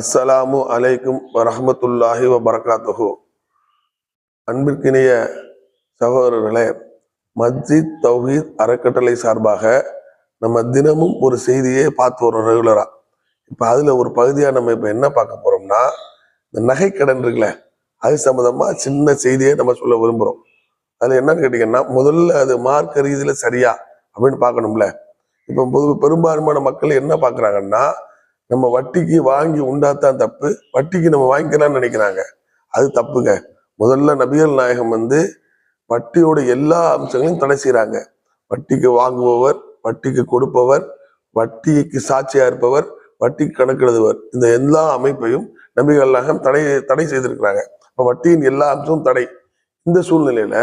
அஸ்ஸலாமு அலைக்கும் வரஹமத்துல்லாஹி வபரகாத்துஹு. அன்பிற்கினிய சகோதரர்களே மஸ்ஜித் தௌஹீத் அறக்கட்டளை சார்பாக நம்ம தினமும் ஒரு செய்தியே பார்த்து வரோம் ரெகுலரா. இப்போ அதுல ஒரு பகுதியாக நம்ம இப்போ என்ன பார்க்க போறோம்னா இந்த நகை கடன் இருக்குல்ல அது சம்மந்தமா சின்ன செய்தியை நம்ம சொல்ல விரும்புகிறோம் அதில் என்னன்னு கேட்டீங்கன்னா முதல்ல அது மார்க்க ரீதியில் சரியா அப்படின்னு பார்க்கணும்ல. இப்போ பொது பெரும்பான்மையான மக்கள் என்ன பார்க்குறாங்கன்னா நம்ம வட்டிக்கு வாங்கி உண்டாத்தான் தப்பு வட்டிக்கு நம்ம வாங்கிக்கலாம்னு நினைக்கிறாங்க. அது தப்புங்க. முதல்ல நபிகள் நாயகம் வந்து வட்டியோட எல்லா அம்சங்களையும் தடை செய்கிறாங்க வட்டிக்கு வாங்குபவர் வட்டிக்கு கொடுப்பவர் வட்டிக்கு சாட்சியா இருப்பவர் வட்டிக்கு கணக்கெழுதுவர் இந்த எல்லா அமைப்பையும் நபிகள் நாயகம் தடை தடை செய்திருக்கிறாங்க. இப்போ வட்டியின் எல்லா அம்சமும் தடை. இந்த சூழ்நிலையில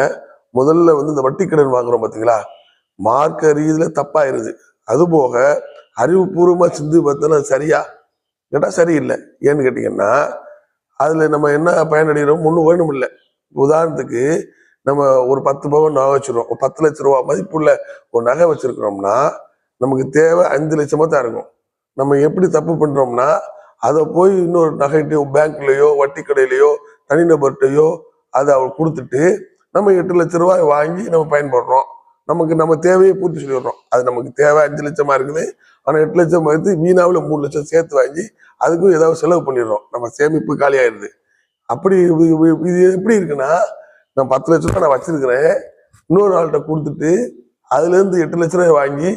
முதல்ல வந்து இந்த வட்டி கடன் வாங்குறோம் பார்த்தீங்களா மார்க்க ரீதியில தப்பாயிருது. அதுபோக அறிவுபூர்வமாக சிந்து பார்த்தா சரியா? கேட்டால் சரியில்லை. ஏன்னு கேட்டிங்கன்னா அதில் நம்ம என்ன பயனடைகிறோம்? ஒன்றும் வேணும் இல்லை. உதாரணத்துக்கு நம்ம ஒரு பத்து பவன் நகை வச்சுருவோம் ஒரு பத்து லட்ச ரூபா மதிப்புள்ள ஒரு நகை வச்சுருக்கிறோம்னா நமக்கு தேவை அஞ்சு லட்சமாக தான் இருக்கும். நம்ம எப்படி தப்பு பண்ணுறோம்னா அதை போய் இன்னொரு நகைட்டையோ பேங்க்லேயோ வட்டி கடையிலையோ தனிநபர்கிட்டையோ அதை அவர் கொடுத்துட்டு நம்ம எட்டு லட்ச ரூபாய் வாங்கி நம்ம பயன்படுறோம். நமக்கு நம்ம தேவையை பூர்த்தி சொல்லிடுறோம். அது நமக்கு தேவை அஞ்சு லட்சமா இருக்குது. ஆனால் எட்டு லட்சம் எடுத்து மீனாவில் மூணு லட்சம் சேர்த்து வாங்கி அதுக்கும் ஏதாவது செலவு பண்ணிடுறோம். நம்ம சேமிப்பு காலியாயிருது அப்படி இது எப்படி இருக்குன்னா நான் பத்து லட்ச ரூபா நான் வச்சிருக்கிறேன். இன்னொரு ஆள்கிட்ட கொடுத்துட்டு அதுலேருந்து எட்டு லட்ச ரூபாய் வாங்கி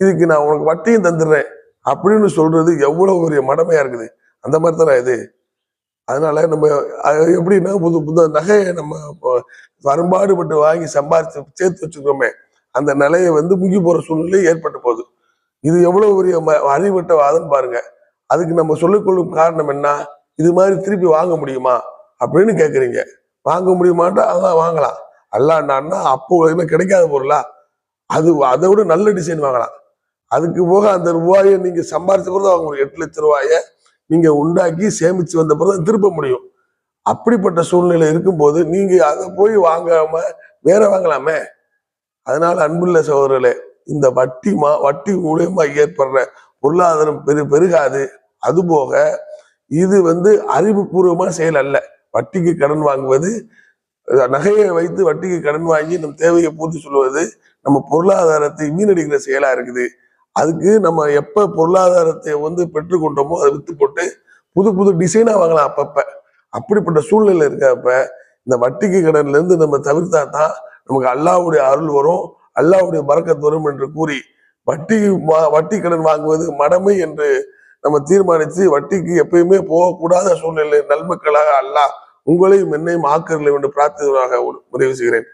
இதுக்கு நான் உனக்கு வட்டியும் தந்துடுறேன் அப்படின்னு சொல்றது எவ்வளோ பெரிய மடமையா இருக்குது. அந்த மாதிரி தானே இது? அதனால நம்ம அது எப்படின்னா புது புது நகையை நம்ம வரும்பாடுபட்டு வாங்கி சம்பாரிச்சு சேர்த்து வச்சுக்கிறோமே. அந்த நிலையை வந்து முங்கி போற சூழ்நிலை ஏற்பட்டு போகுது. இது எவ்வளவு பெரிய ம- அறிவட்ட வாதம் பாருங்க. அதுக்கு நம்ம சொல்லிக்கொள்ளும் காரணம் என்ன? இது மாதிரி திருப்பி வாங்க முடியுமா? அப்படின்னு கேக்குறீங்க. வாங்க முடியுமாட்டா? அதான் வாங்கலாம். அல்லாண்டான்னா அப்போ என்ன கிடைக்காத பொருளா? அது அதை விட நல்ல டிசைன் வாங்கலாம். அதுக்கு போக அந்த ரூபாயை நீங்க சம்பாரிச்ச பிறகு அவங்க எட்டு லட்ச ரூபாயை நீங்க உண்டாக்கி சேமிச்சு வந்த பிறகு திருப்ப முடியும். அப்படிப்பட்ட சூழ்நிலை இருக்கும்போது நீங்க அதை போய் வாங்காம வேற வாங்கலாமே? அதனால அன்புள்ள சகோதரர்களே இந்த வட்டி மா வட்டி மூலியமா ஏற்படுற பொருளாதாரம் பெரு பெருகாது. அதுபோக இது வந்து அறிவுபூர்வமான செயல் அல்ல. வட்டிக்கு கடன் வாங்குவது நகையை வைத்து வட்டிக்கு கடன் வாங்கி நம் தேவையை பூர்த்தி சொல்வது நம்ம பொருளாதாரத்தை மீனடிக்கிற செயலா இருக்குது. அதுக்கு நம்ம எப்ப பொருளாதாரத்தை வந்து பெற்றுக்கொண்டோமோ அதை வித்து போட்டு புது புது டிசைனா வாங்கலாம் அப்பப்ப. அப்படிப்பட்ட சூழ்நிலை இருக்கப்ப இந்த வட்டிக்கு கடன்ல இருந்து நம்ம தவிர்த்தா தான் நமக்கு அல்லாஹ்வுடைய அருள் வரும் அல்லாவுடைய பறக்கத் வரும் என்று கூறி வட்டி வட்டி கடன் வாங்குவது மடமை என்று நம்ம தீர்மானித்து வட்டிக்கு எப்பயுமே போகக்கூடாத சூழ்நிலை நல்மக்களாக அல்லாஹ் உங்களையும் என்னையும் ஆக்கரில்லை என்று பிரார்த்தனாக முடிவு செய்கிறேன்.